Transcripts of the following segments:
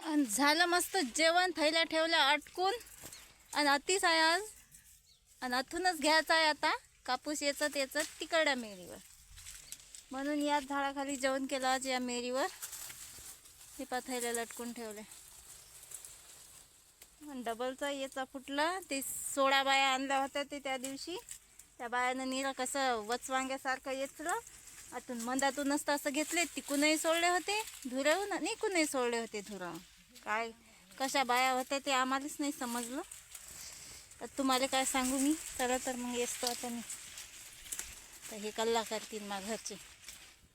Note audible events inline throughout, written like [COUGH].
आणि झालं मस्त जेवण थैल्या ठेवल्या अटकून आणि अतिच आहे आज. आणि अथूनच घ्यायचं आहे आता. कापूस येचत येचत तिकडल्या मेरीवर. म्हणून याच झाडाखाली जेवण केलं आज या मेरीवर. हे पाथैल्या लटकून ठेवले आणि डबलचा याचा फुटला. ते सोळा बाया आणल्या होत्या ते त्या दिवशी. त्या बायानं निरा कसं वचवांग्यासारखं येचलं आतून मंदातूनच असं घेतले तिकूनही सोडले होते धुरावून आणि इकूनही सोडले होते धुरावून काय कशा बाया होत्या ते आम्हालाच नाही समजलं. तर तुम्हाला काय सांगू मी? चला तर मग येतो आता मी. तर हे कल्ला करतील मा घरचे.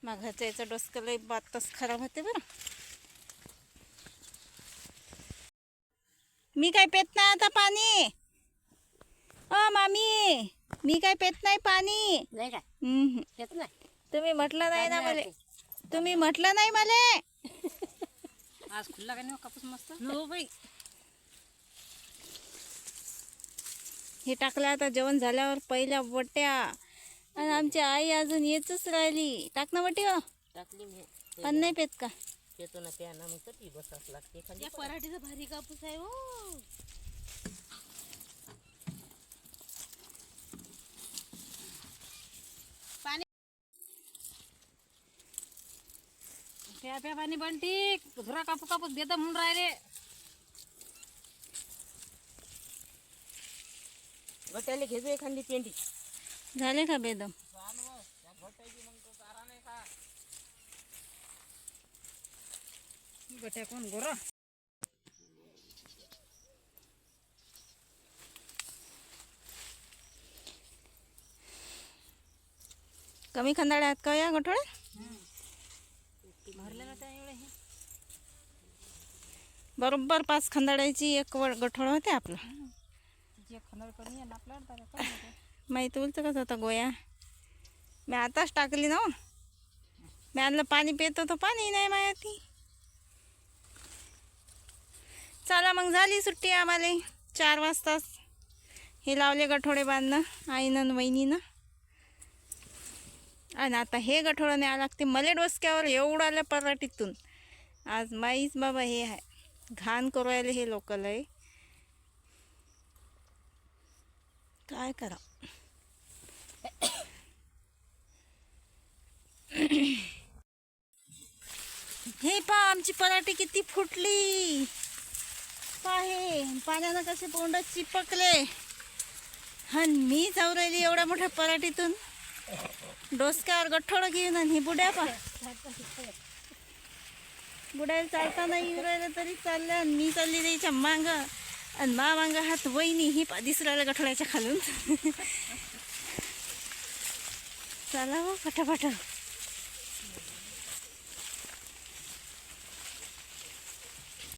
मा घरच्या याचं डोसकं लई बातच खराब होते बरं. मी काय पेत नाही आता पाणी? अ मामी मी काय पेत नाही पाणी? नाही काय. येत नाही? तुम्ही म्हटलं नाही ना मला. तुम्ही म्हटलं नाही मला. आज खुल्ला का नाही हो कापूस मस्त? हो बाई. हे टाकलं आता जेवण झाल्यावर पहिल्या वट्या. आणि आमची आई अजून येतच राहिली. टाक ना वटी हो. टाकली मी. पण नाही पेत का? येतो ना प्या ना मग कधी बसावं लागते. पराठीचा भारी कापूस आहे हो. प्या प्या पाणी बंटी? धुरा कापू कापूस देत म्हणून राहिले. गट्याले घेजो एखादी पेंडी. झाले का बेदम? गट्या कोण गोरा कमी खंदाळे आहेत का या गठोळे भरले ना त्या एवढे हे बरोबर पाच खंदाळ्याची एक व गठोळ होते आपलं. माहिती. उलचं कसं होता गोया? मी आताच टाकली ना हो. मी आणलं पाणी पितो तर पाणी नाही माया ती चला मग झाली सुट्टी आम्हाला. चार वाजताच हे लावले गठोडे बांधणं आईनं आणि वहिनीनं. आणि आता हे गठोडं न्यावं लागते. मले डोसक्यावर एवढं आलं पराठीतून. आज माईच बाबा हे आहे घाण करू राहिले हे लोक लय. काय करा? हे पा आमची पराठी किती फुटली. पाहे पाण्यानं कसे बोंड चिपकले. आणि मी जाऊ राहिली एवढ्या मोठ्या पराठीतून. डोसक्यावर गठ्ठोडं घेऊन आणि ही बुड्या पा बुडायला चालता नाही येऊ राहिलं तरी चाललं. आणि मी चालली त्याच्या मांग. आणि मा मांग हात वहिनी ही पा दिसू गठोड्याच्या खालून. [LAUGHS] चला हो फटाफट.